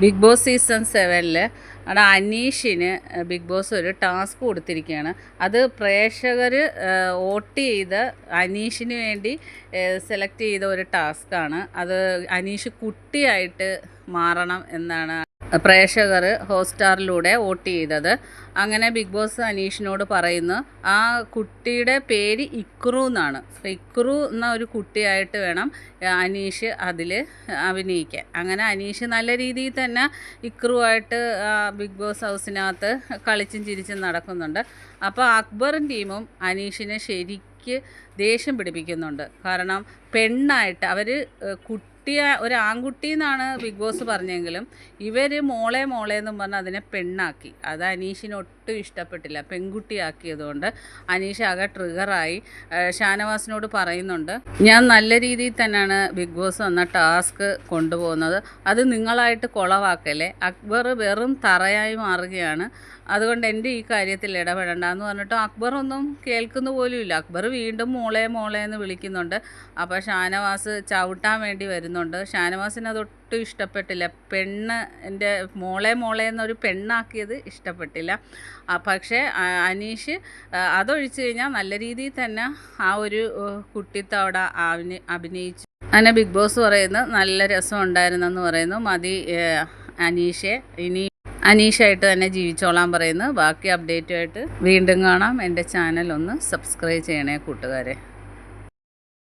Big boss season സെവനിൽ നമ്മുടെ അനീഷിന് ബിഗ് ബോസ് ഒരു ടാസ്ക് കൊടുത്തിരിക്കുകയാണ്. അത് പ്രേക്ഷകർ വോട്ട് ചെയ്ത് അനീഷിന് വേണ്ടി സെലക്ട് ചെയ്ത ഒരു ടാസ്ക്കാണ് അത് അനീഷ് കുട്ടിയായിട്ട് മാറണം എന്നാണ് പ്രേക്ഷകർ ഹോട്ട്സ്റ്റാറിലൂടെ വോട്ട് ചെയ്തത്. അങ്ങനെ ബിഗ് ബോസ് അനീഷിനോട് പറയുന്നു ആ കുട്ടിയുടെ പേര് ഇക്രു എന്നാണ്. ഇക്രു എന്ന ഒരു കുട്ടിയായിട്ട് വേണം അനീഷ് അതിൽ അഭിനയിക്കാൻ. അങ്ങനെ അനീഷ് നല്ല രീതിയിൽ തന്നെ ഇക്രുവായിട്ട് ബിഗ് ബോസ് ഹൗസിനകത്ത് കളിച്ചും ചിരിച്ചും നടക്കുന്നുണ്ട്. അപ്പോൾ അക്ബറും ടീമും അനീഷിനെ ശരിക്ക് ദേഷ്യം പിടിപ്പിക്കുന്നുണ്ട്. കാരണം പെണ്ണായിട്ട് അവർ കുട്ടി കുട്ടിയെ ഒരു ആൺകുട്ടി എന്നാണ് ബിഗ് ബോസ് പറഞ്ഞെങ്കിലും ഇവർ മോളെ മോളെ എന്നും പറഞ്ഞ് അതിനെ പെണ്ണാക്കി. അത് അനീഷിന് ഒട്ടും ഇഷ്ടപ്പെട്ടില്ല. പെൺകുട്ടിയാക്കിയതുകൊണ്ട് അനീഷ് ആകെ ട്രിഗറായി. ഷാനവാസിനോട് പറയുന്നുണ്ട് ഞാൻ നല്ല രീതിയിൽ തന്നെയാണ് ബിഗ് ബോസ് എന്ന ടാസ്ക് കൊണ്ടുപോകുന്നത്. അത് നിങ്ങളായിട്ട് കുളവാക്കല്ലേ? അക്ബർ വെറും തറയായി മാറുകയാണ്. അതുകൊണ്ട് എന്റെ ഈ കാര്യത്തിൽ ഇടപെടണ്ടെന്ന് പറഞ്ഞിട്ട് അക്ബർ ഒന്നും കേൾക്കുന്ന ഇല്ല. അക്ബർ വീണ്ടും മോളെ മോളെ എന്ന് വിളിക്കുന്നുണ്ട്. അപ്പോൾ ഷാനവാസ് ചവിട്ടാൻ വേണ്ടി വരുന്നുണ്ട്. ഷാനവാസിന് അതൊട്ടും ഇഷ്ടപ്പെട്ടില്ല. പെണ്ണ് എന്റെ മോളെ മോളെ എന്നൊരു പെണ്ണാക്കിയത് ഇഷ്ടപ്പെട്ടില്ല. പക്ഷേ അനീഷ് അതൊഴിച്ച് കഴിഞ്ഞാൽ നല്ല രീതിയിൽ തന്നെ ആ ഒരു കുട്ടിത്തവട അഭിനയിച്ചു. അങ്ങനെ ബിഗ് ബോസ് പറയുന്നു നല്ല രസം ഉണ്ടായിരുന്നെന്ന് പറയുന്നു. മതി അനീഷെ ഇനി അനീഷായിട്ട് തന്നെ ജീവിച്ചോളാൻ പറയുന്നു. ബാക്കി അപ്ഡേറ്റുമായിട്ട് വീണ്ടും കാണാം. എന്റെ ചാനൽ ഒന്ന് സബ്സ്ക്രൈബ് ചെയ്യണേ കൂട്ടുകാരെ.